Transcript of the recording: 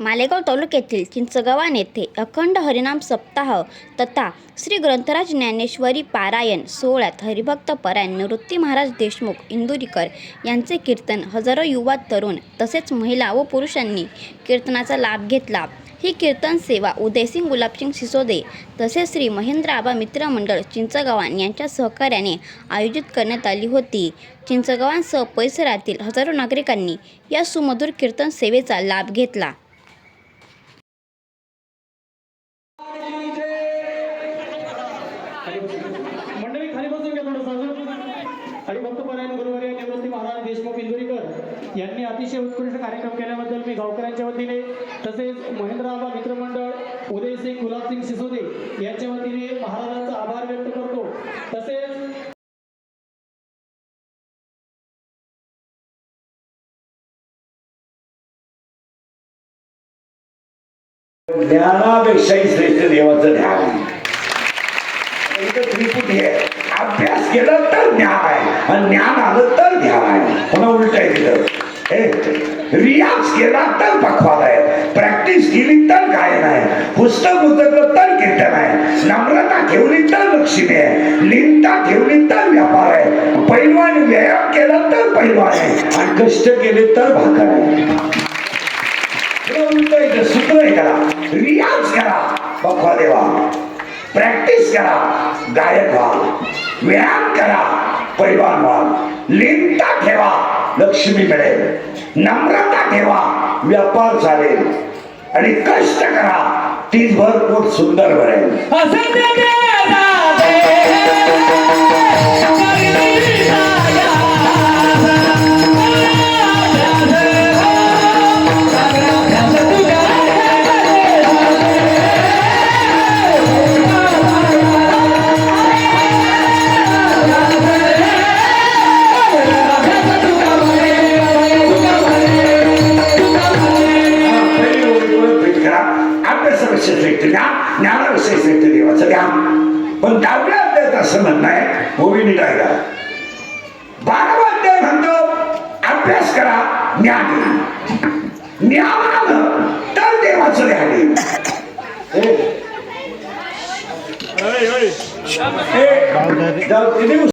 मालेगाव तालुक्यातील चिंचगव्हाण येथे अखंड हरिनाम सप्ताह तथा श्री ग्रंथराज ज्ञानेश्वरी पारायण सोहळ्यात हरिभक्त परायण निवृत्ती महाराज देशमुख इंदुरीकर यांचे कीर्तन हजारो युवा तरुण तसेच महिला व पुरुषांनी कीर्तनाचा लाभ घेतला. ही कीर्तन सेवा उदयसिंग गुलाबसिंग सिसोदे तसेच श्री महेंद्र आबा मित्र मंडळ चिंचगव्हाण यांच्या सहकार्याने आयोजित करण्यात आली होती. चिंचगव्हाणसह परिसरातील हजारो नागरिकांनी या सुमधुर कीर्तन सेवेचा लाभ घेतला. मंडळी खाली बसून घ्या थोडंसं. हरिभक्तपरायण गुरुवर्य निवृत्ती महाराज देशमुख इंदुरीकर यांनी अतिशय उत्कृष्ट कार्यक्रम केल्याबद्दल मी गावकऱ्यांच्या वतीने तसेच महेंद्र आबा मित्रमंडळ उदयसिंग गुलाबसिंग सिसोदे यांच्या वतीने महाराजांचा आभार व्यक्त करतो. तसेच ज्ञानापेक्षाही श्रेष्ठ देवाचं ध्यान आहे इथं त्रिपुटी आहे अभ्यास केलं तर ज्ञान आहे आणि ज्ञान आलं तर ध्यान आहे पुन्हा उलट आहे तिथं. रियाज केला तर पखवाद आहे. प्रॅक्टिस केली तर गायन आहे पुस्तक उचललं तर कीर्तन आहे. नम्रता ठेवली तर लक्ष्मी आहे. लिंता ठेवली तर व्यापार आहे. पैलवान व्यायाम केला तर पैलवान आहे. आणि कष्ट केले तर भाकर आहे. प्रॅक्टिस करा. गायक व्हा. व्यायाम करा. पैलवान व्हा. लिंता ठेवा. लक्ष्मी मिळेल. नम्रता ठेवा. व्यापार चालेल. आणि कष्ट करा. तीच भरपूर सुंदर भरेल. श्रेष्ठ देवाचं द्या पण दहाव्या अध्यायात असं म्हणणं आहे नीट ऐका बारावा अध्याय म्हणतो अभ्यास करा ज्ञान. ज्ञान आलं तर देवाचं ध्यान येईल.